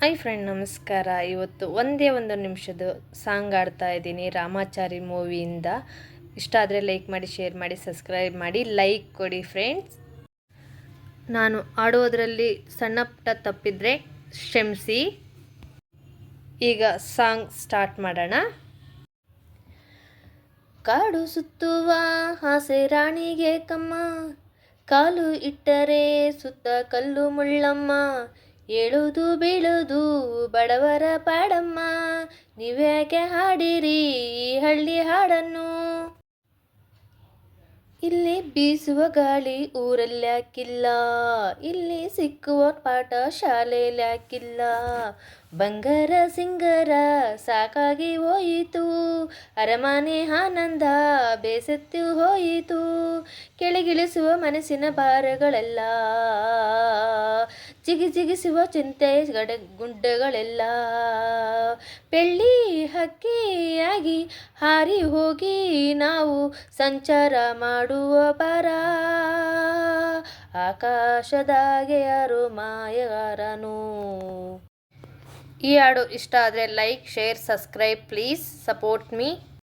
Hi friend ನಮಸ್ಕಾರ. ಇವತ್ತು ಒಂದೇ ಒಂದು ನಿಮಿಷದ ಸಾಂಗ್ ಆಡ್ತಾ ಇದ್ದೀನಿ, ರಾಮಾಚಾರಿ ಮೂವಿಯಿಂದ. ಇಷ್ಟ ಆದರೆ ಲೈಕ್ ಮಾಡಿ ಶೇರ್ ಮಾಡಿ ಸಬ್ಸ್ಕ್ರೈಬ್ ಮಾಡಿ ಲೈಕ್ ಕೊಡಿ ಫ್ರೆಂಡ್ಸ್ ನಾನು ಆಡೋದರಲ್ಲಿ ಸಣ್ಣ ಪುಟ್ಟ ತಪ್ಪಿದ್ರೆ ಕ್ಷಮಿಸಿ. ಈಗ ಸಾಂಗ್ ಸ್ಟಾರ್ಟ್ ಮಾಡೋಣ. ಕಾಡು ಸುತ್ತುವ ಆಸೆ ರಾಣಿಗೆ ಕಮ್ಮ. ಕಾಲು ಇಟ್ಟರೆ ಸುತ್ತ ಕಲ್ಲು ಮುಳ್ಳಮ್ಮ. ಏಳುದು ಬೀಳುದು ಬಡವರ ಪಾಡಮ್ಮ. ನೀವ್ಯಾಕೆ ಹಾಡಿರಿ ಹಳ್ಳಿ ಹಾಡನ್ನು? ಇಲ್ಲಿ ಬೀಸುವ ಗಾಳಿ ಊರಲ್ಲಿ ಯಾಕಿಲ್ಲ ಇಲ್ಲಿ ಸಿಕ್ಕುವ ಪಾಠ ಶಾಲೆಯಲ್ಲಿ ಯಾಕಿಲ್ಲ ಬಂಗಾರ ಸಿಂಗರ ಸಾಕಾಗಿ ಹೋಯಿತು, ಅರಮನೆ ಆನಂದ ಬೇಸತ್ತು ಹೋಯಿತು. ಕೆಳಗಿಳಿಸುವ ಮನಸ್ಸಿನ ಭಾರಗಳೆಲ್ಲ ಜಿಗಿ ಜಿಗಿಸುವ ಚಿಂತೆ ಗಡ ಗುಂಡೆಗಳೆಲ್ಲ ಬೆಳ್ಳಿ ಹಕ್ಕಿಯಾಗಿ ಹಾರಿ ಹೋಗಿ ನಾವು ಸಂಚಾರ ಮಾಡುವ ಪರ ಆಕಾಶದಾಗೆ ಯಾರು ಮಾಯಗಾರನು? ಈ ಹಾಡು ಇಷ್ಟ ಆದರೆ like, share, subscribe, please support me.